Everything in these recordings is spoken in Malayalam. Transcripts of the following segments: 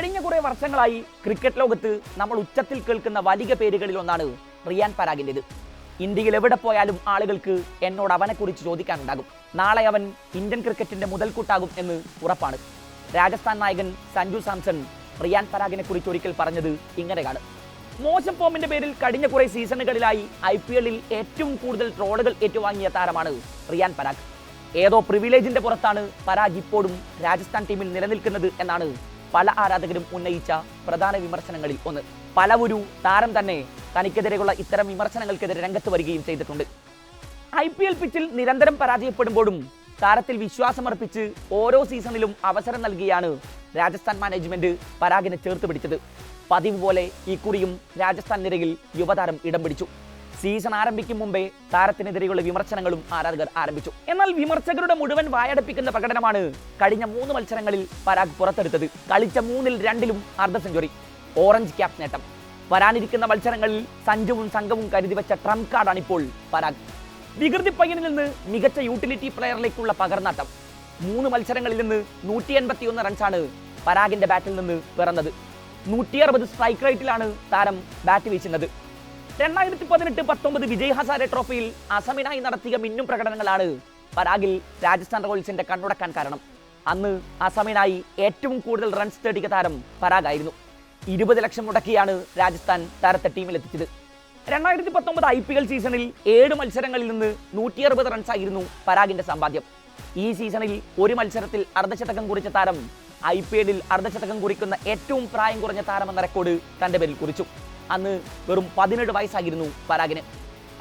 കഴിഞ്ഞ കുറെ വർഷങ്ങളായി ക്രിക്കറ്റ് ലോകത്ത് നമ്മൾ ഉച്ചത്തിൽ കേൾക്കുന്ന വലിയ പേരുകളിൽ ഒന്നാണ് റിയാൻ പരാഗിന്റെത്. ഇന്ത്യയിൽ എവിടെ പോയാലും ആളുകൾക്ക് എന്നോട് അവനെക്കുറിച്ച് ചോദിക്കാനുണ്ടാകും. നാളെ അവൻ ഇന്ത്യൻ ക്രിക്കറ്റിന്റെ മുതൽക്കൂട്ടാകും എന്ന് ഉറപ്പാണ്. രാജസ്ഥാൻ നായകൻ സഞ്ജു സാംസൺ റിയാൻ പരാഗിനെ കുറിച്ച് ഒരിക്കൽ പറഞ്ഞത് ഇങ്ങനെയാണ്. മോശം ഫോമിന്റെ പേരിൽ കഴിഞ്ഞ കുറെ സീസണുകളിലായി ഐ പി എല്ലിൽ ഏറ്റവും കൂടുതൽ ട്രോളുകൾ ഏറ്റുവാങ്ങിയ താരമാണ് റിയാൻ പരാഗ്. ഏതോ പ്രിവിലേജിന്റെ പുറത്താണ് പരാഗ് ഇപ്പോഴും രാജസ്ഥാൻ ടീമിൽ നിലനിൽക്കുന്നത് എന്നാണ് പല ആരാധകരും ഉന്നയിച്ച പ്രധാന വിമർശനങ്ങളിൽ ഒന്ന്. പലവരു താരം തന്നെ തനിക്കെതിരെയുള്ള ഇത്തരം വിമർശനങ്ങൾക്കെതിരെ രംഗത്ത് വരികയും ചെയ്തിട്ടുണ്ട്. ഐ പി എൽ പിച്ചിൽ നിരന്തരം പരാജയപ്പെടുമ്പോഴും താരത്തിൽ വിശ്വാസമർപ്പിച്ച് ഓരോ സീസണിലും അവസരം നൽകിയാണ് രാജസ്ഥാൻ മാനേജ്മെന്റ് പരാഗിനെ ചേർത്ത് പിടിച്ചത്. പതിവ് പോലെ ഇക്കുറിയും രാജസ്ഥാൻ നിരയിൽ യുവതാരം ഇടം പിടിച്ചു. സീസൺ ആരംഭിക്കും മുമ്പേ താരത്തിനെതിരെയുള്ള വിമർശനങ്ങളും ആരാധകർ ആരംഭിച്ചു. എന്നാൽ വിമർശകരുടെ മുഴുവൻ വായടപ്പിക്കുന്ന പ്രകടനമാണ് കഴിഞ്ഞ മൂന്ന് മത്സരങ്ങളിൽ പരാഗ് പുറത്തെടുത്തത്. കളിച്ച മൂന്നിൽ രണ്ടിലും അർദ്ധ സെഞ്ചുറി. ഓറഞ്ച് ക്യാപ് നേട്ടം. വരാനിരിക്കുന്ന മത്സരങ്ങളിൽ സഞ്ജുവും സംഘവും കരുതി വെച്ച ട്രംപ് കാർഡാണ് ഇപ്പോൾ പരാഗ്. വികൃതി പയ്യനിൽ നിന്ന് മികച്ച യൂട്ടിലിറ്റി പ്ലെയറിലേക്കുള്ള പകർന്നാട്ടം. മൂന്ന് മത്സരങ്ങളിൽ നിന്ന് നൂറ്റി എൺപത്തിയൊന്ന് റൺസാണ് പരാഗിന്റെ ബാറ്റിൽ നിന്ന് പിറന്നത്. നൂറ്റി അറുപത് സ്ട്രൈക്ക് റേറ്റിലാണ് താരം ബാറ്റ് വീശുന്നത്. രണ്ടായിരത്തി പതിനെട്ട് പത്തൊമ്പത് വിജയ് ഹസാരെ ട്രോഫിയിൽ അസമിനായി നടത്തിയ മിന്നും പ്രകടനങ്ങളാണ്. പരാഗിൽ രാജസ്ഥാൻ റോയൽസിന്റെ കണ്ണുടക്കാൻ കാരണം. അന്ന് അസമിനായി ഏറ്റവും കൂടുതൽ റൺസ് നേടിയ താരം പരാഗായിരുന്നു. ഇരുപത് ലക്ഷം മുടക്കിയാണ് രാജസ്ഥാൻ താരത്തെ ടീമിലെത്തിച്ചത് രണ്ടായിരത്തി പത്തൊമ്പത് ഐ പി എൽ സീസണിൽ ഏഴ് മത്സരങ്ങളിൽ നിന്ന് നൂറ്റി അറുപത് റൺസായിരുന്നു പരാഗിന്റെ സമ്പാദ്യം. ഈ സീസണിൽ ഒരു മത്സരത്തിൽ അർദ്ധശതകം കുറിച്ച താരം ഐ പി എല്ലിൽ അർദ്ധശതകം കുറിക്കുന്ന ഏറ്റവും പ്രായം കുറഞ്ഞ താരമെന്ന റെക്കോർഡ് തന്റെ പേരിൽ കുറിച്ചു. അന്ന് വെറും പതിനേഴ് വയസ്സായിരുന്നു പരാഗിന്.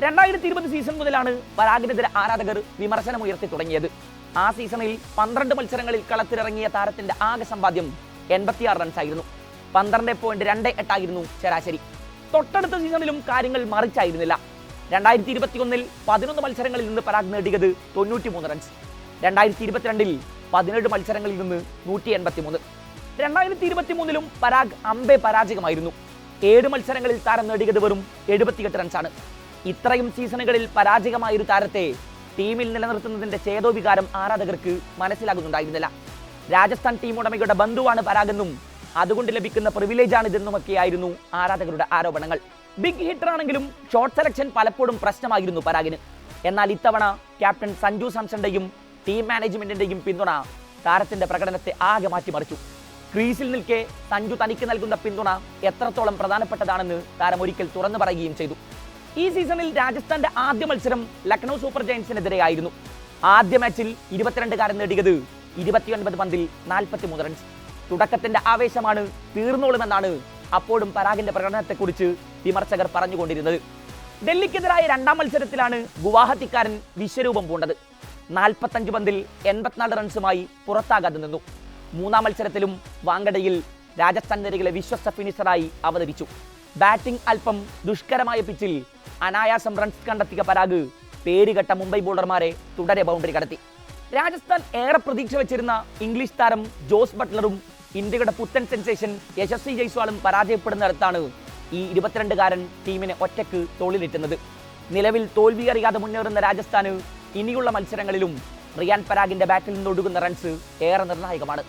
രണ്ടായിരത്തി ഇരുപത് സീസൺ മുതലാണ് പരാഗിനെതിരെ ആരാധകർ വിമർശനം ഉയർത്തി തുടങ്ങിയത്. ആ സീസണിൽ പന്ത്രണ്ട് മത്സരങ്ങളിൽ കളത്തിലിറങ്ങിയ താരത്തിന്റെ ആകെ സമ്പാദ്യം എൺപത്തിയാറ് റൺസായിരുന്നു പന്ത്രണ്ട് പോയിന്റ് രണ്ട് എട്ടായിരുന്നു ശരാശരി. തൊട്ടടുത്ത സീസണിലും കാര്യങ്ങൾ മറിച്ചായിരുന്നില്ല. രണ്ടായിരത്തി ഇരുപത്തിയൊന്നിൽ പതിനൊന്ന് മത്സരങ്ങളിൽ നിന്ന് പരാഗ് നേടിയത് തൊണ്ണൂറ്റിമൂന്ന് റൺസ് രണ്ടായിരത്തി ഇരുപത്തിരണ്ടിൽ പതിനേഴ് മത്സരങ്ങളിൽ നിന്ന് നൂറ്റി എൺപത്തി മൂന്ന് രണ്ടായിരത്തി ഇരുപത്തി മൂന്നിലും പരാഗ് അമ്പെ പരാജയമായിരുന്നു. ഏഴ് മത്സരങ്ങളിൽ താരം നേടിയത് വെറും എഴുപത്തിയെട്ട് റൺസാണ്. ഇത്രയും സീസണുകളിൽ പരാജയമായ ഒരു താരത്തെ ടീമിൽ നിലനിർത്തുന്നതിന്റെ ചേതോവികാരം ആരാധകർക്ക് മനസ്സിലാകുന്നുണ്ടായിരുന്നില്ല. രാജസ്ഥാൻ ടീം ഉടമയുടെ ബന്ധുവാണ് പരാഗെന്നും അതുകൊണ്ട് ലഭിക്കുന്ന പ്രിവിലേജ് ആണ് ഇതെന്നുമൊക്കെയായിരുന്നു ആരാധകരുടെ ആരോപണങ്ങൾ. ബിഗ് ഹിറ്റർ ആണെങ്കിലും ഷോർട്ട് സെലക്ഷൻ പലപ്പോഴും പ്രശ്നമായിരുന്നു പരാഗിന്. എന്നാൽ ഇത്തവണ ക്യാപ്റ്റൻ സഞ്ജു സാംസന്റെയും ടീം മാനേജ്മെന്റിന്റെയും പിന്തുണ താരത്തിന്റെ പ്രകടനത്തെ ആകെ മാറ്റിമറിച്ചു. ക്രീസിൽ നിൽക്കെ സഞ്ജു തനിക്ക് നൽകുന്ന പിന്തുണ എത്രത്തോളം പ്രധാനപ്പെട്ടതാണെന്ന് താരം ഒരിക്കൽ തുറന്നു പറയുകയും ചെയ്തു. ഈ സീസണിൽ രാജസ്ഥാന്റെ ആദ്യ മത്സരം ലക്നൗ സൂപ്പർ ജയൻസിനെതിരെയായിരുന്നു. ആദ്യ മാച്ചിൽ ഇരുപത്തിരണ്ടുകാരൻ നേടിയത് ഇരുപത്തിയൊൻപത് പന്തിൽ നാൽപ്പത്തിമൂന്ന് റൺസ് തുടക്കത്തിന്റെ ആവേശമാണ് തീർന്നോളുമെന്നാണ് അപ്പോഴും പരാഗിന്റെ പ്രകടനത്തെക്കുറിച്ച് വിമർശകർ പറഞ്ഞുകൊണ്ടിരുന്നത്. ഡൽഹിക്കെതിരായ രണ്ടാം മത്സരത്തിലാണ് ഗുവാഹത്തിക്കാരൻ വിശ്വരൂപം പൂണ്ടത്. നാൽപ്പത്തഞ്ച് പന്തിൽ എൺപത്തിനാല് റൺസുമായി പുറത്താകാതെ നിന്നു. മൂന്നാം മത്സരത്തിലും വാങ്കടയിൽ രാജസ്ഥാൻ നിരകളെ വിശ്വസ്ത ഫിനിഷറായി അവതരിച്ചു. ബാറ്റിംഗ് അല്പം ദുഷ്കരമായ പിച്ചിൽ അനായാസം റൺസ് കണ്ടെത്തിയ പരാഗ് പേരുകെട്ട മുംബൈ ബോളർമാരെ തുടരെ ബൗണ്ടറി കടത്തി. രാജസ്ഥാൻ ഏറെ പ്രതീക്ഷ വെച്ചിരുന്ന ഇംഗ്ലീഷ് താരം ജോസ് ബട്ട്ലറും ഇന്ത്യയുടെ പുത്തൻ സെൻസേഷൻ യശസ്വി ജയ്സ്വാളും പരാജയപ്പെടുന്നിടത്താണ് ഈ ഇരുപത്തിരണ്ടുകാരൻ ടീമിനെ ഒറ്റയ്ക്ക് തോളിലിറ്റുന്നത് നിലവിൽ തോൽവി അറിയാതെ മുന്നേറുന്ന രാജസ്ഥാന് ഇനിയുള്ള മത്സരങ്ങളിലും റിയാൻ പരാഗിന്റെ ബാറ്റിൽ നിന്ന് ഒടുകുന്ന റൺസ് ഏറെ നിർണായകമാണ്.